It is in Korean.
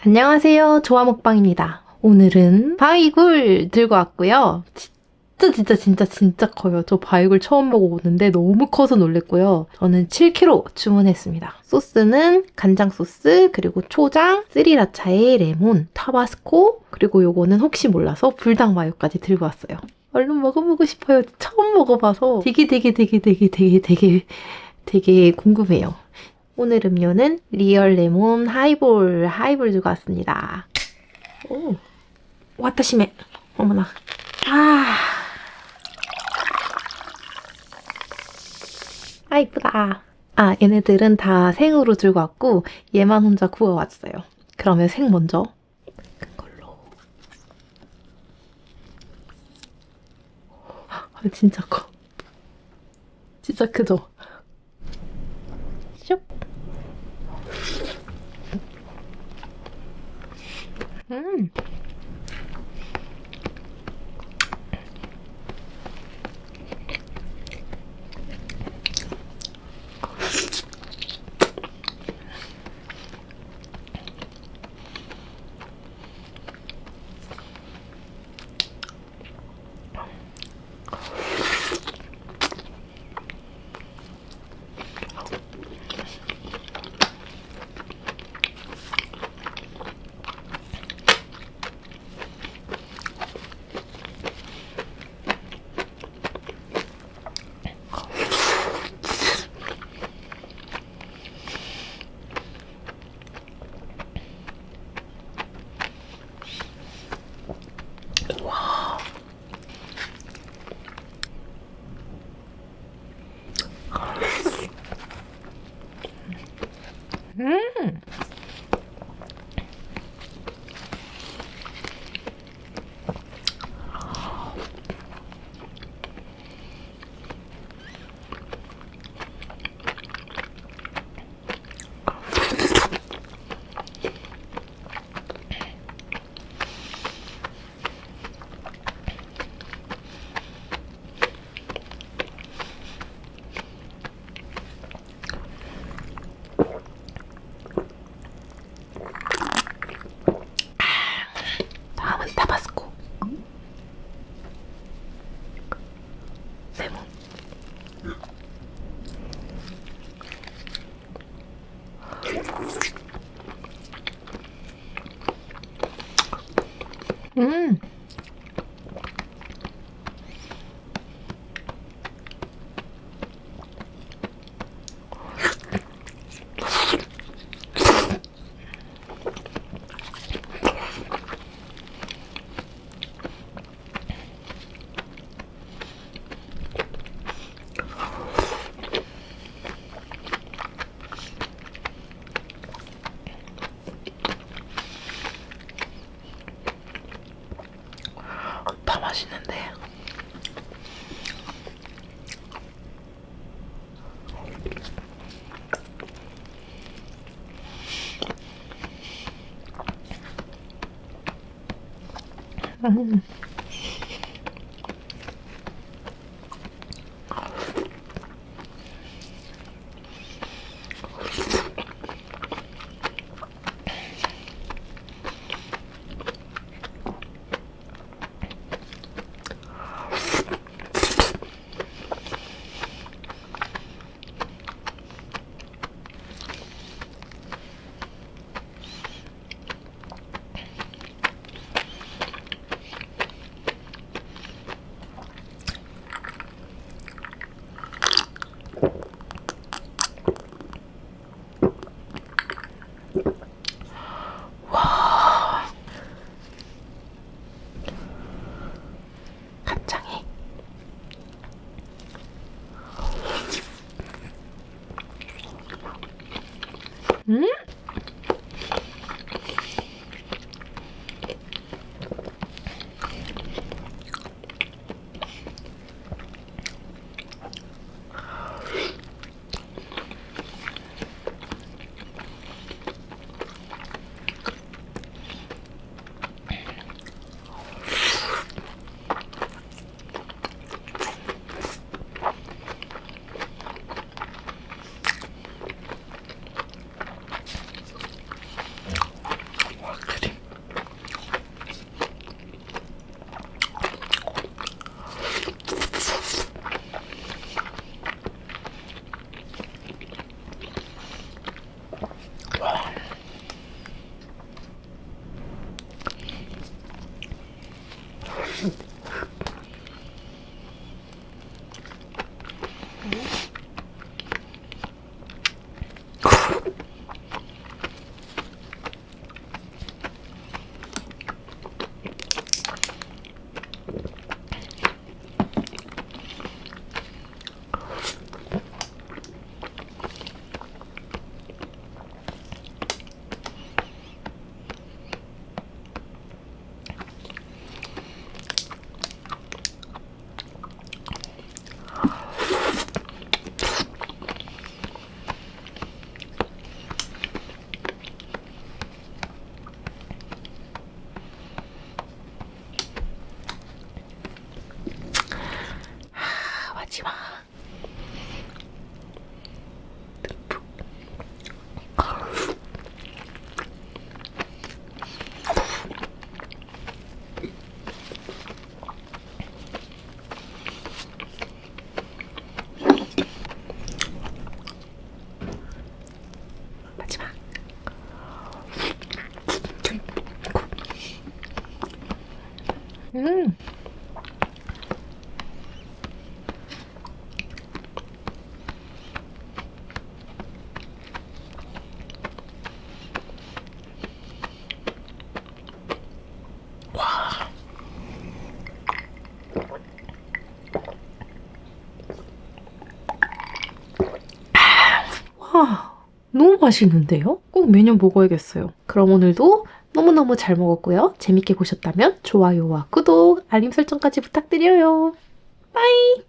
안녕하세요. 조화먹방입니다. 오늘은 바이굴 들고 왔고요. 진짜 진짜 진짜 진짜 커요. 저 바이굴 처음 먹어보는데 너무 커서 놀랬고요. 저는 7kg 주문했습니다. 소스는 간장 소스, 그리고 초장, 스리라차에 레몬, 타바스코, 그리고 요거는 혹시 몰라서 불닭 마요까지 들고 왔어요. 얼른 먹어보고 싶어요. 처음 먹어봐서 되게 되게 되게 되게 되게 되게 되게 궁금해요. 오늘 음료는 리얼 레몬 하이볼 하이볼 들고 왔습니다. 오, 와타시메. 어머나. 아, 아 이쁘다. 아 얘네들은 다 생으로 들고 왔고 얘만 혼자 구워 왔어요. 그러면 생 먼저 큰 걸로. 아 진짜 커. 진짜 크죠? 슉. 음. 음. 음. 嗯？ 마지막. 음. 와, 너무 맛있는데요? 꼭 매년 먹어야겠어요. 그럼 오늘도 너무너무 잘 먹었고요. 재밌게 보셨다면 좋아요와 구독, 알림 설정까지 부탁드려요. 빠이!